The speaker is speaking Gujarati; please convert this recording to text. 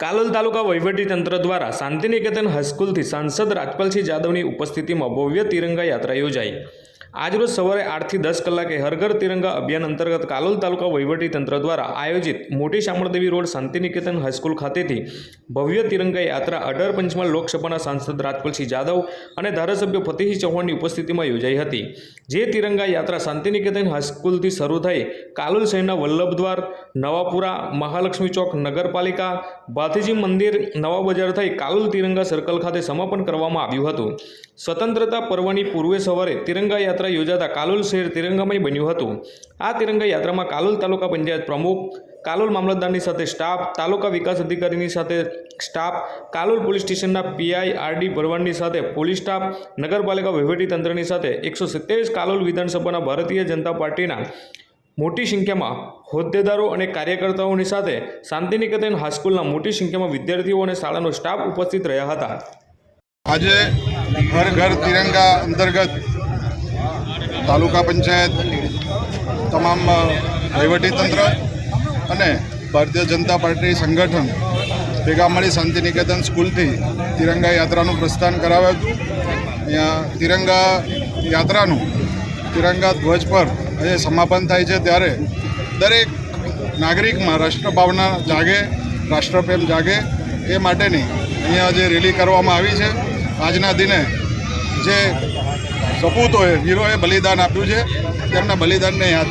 કાલોલ તાલુકા વહીવટીતંત્ર દ્વારા શાંતિનિકેતન હાઈસ્કૂલથી સાંસદ રાજપાલસિંહ જાદવની ઉપસ્થિતિમાં ભવ્ય તિરંગા યાત્રા યોજાઈ. આજરોજ સવારે આઠથી દસ કલાકે હરઘર તિરંગા અભિયાન અંતર્ગત કાલોલ તાલુકા વહીવટીતંત્ર દ્વારા આયોજિત મોટી શામળદેવી રોડ શાંતિનિકેતન હાઈસ્કૂલ ખાતેથી ભવ્ય તિરંગા યાત્રા અઢાર પંચમાં લોકસભાના સાંસદ રાજપાલસિંહ જાદવ અને ધારાસભ્ય ફતેહી ચૌહાણની ઉપસ્થિતિમાં યોજાઈ હતી. જે તિરંગા યાત્રા શાંતિનિકેતન હાઈસ્કૂલથી શરૂ થઈ કાલોલ શહેરના વલ્લભદ્વાર, નવાપુરા, મહાલક્ષ્મી ચોક, નગરપાલિકા ભાથીજી મંદિર, નવા બજાર થઈ કાલોલ તિરંગા સર્કલ ખાતે સમાપન કરવામાં આવ્યું હતું. સ્વતંત્રતા પર્વની પૂર્વે સવારે તિરંગા યાત્રા યોજાતા કાલોલ શહેર તિરંગામય બન્યું હતું. આ તિરંગા યાત્રામાં કાલોલ તાલુકા પંચાયત પ્રમુખ, કાલોલ મામલતદારની સાથે સ્ટાફ, તાલુકા વિકાસ અધિકારીની સાથે સ્ટાફ, કાલોલ પોલીસ સ્ટેશનના પીઆઈ, આરડી ભરવાડની સાથે પોલીસ સ્ટાફ, નગરપાલિકા વહીવટીતંત્રની સાથે એકસો સત્યાવીસ કાલોલ વિધાનસભાના ભારતીય જનતા પાર્ટીના મોટી સંખ્યામાં હોદ્દેદારો અને કાર્યકર્તાઓની સાથે શાંતિનિકેતન હાઈસ્કૂલના મોટી સંખ્યામાં વિદ્યાર્થીઓ અને શાળાનો સ્ટાફ ઉપસ્થિત રહ્યા હતા. આજે ઘર ઘર તિરંગા અંતર્ગત તાલુકા પંચાયત, તમામ વહીવટીતંત્ર અને ભારતીય જનતા પાર્ટી સંગઠન ભેગા મળી શાંતિ નિકેતન સ્કૂલથી તિરંગા યાત્રાનું પ્રસ્થાન કરાવ્યું હતું અહીંયા તિરંગા યાત્રાનું તિરંગા ધ્વજ પર આજે સમાપન થાય છે. ત્યારે દરેક નાગરિકમાં રાષ્ટ્રભાવના જાગે, રાષ્ટ્રપ્રેમ જાગે. એ માટેની અહીંયા જે રેલી કરવામાં આવી છે. આજના દિને જે સપૂતોએ વીરોએ બલિદાન આપ્યું છે. તેમના બલિદાનને યાદ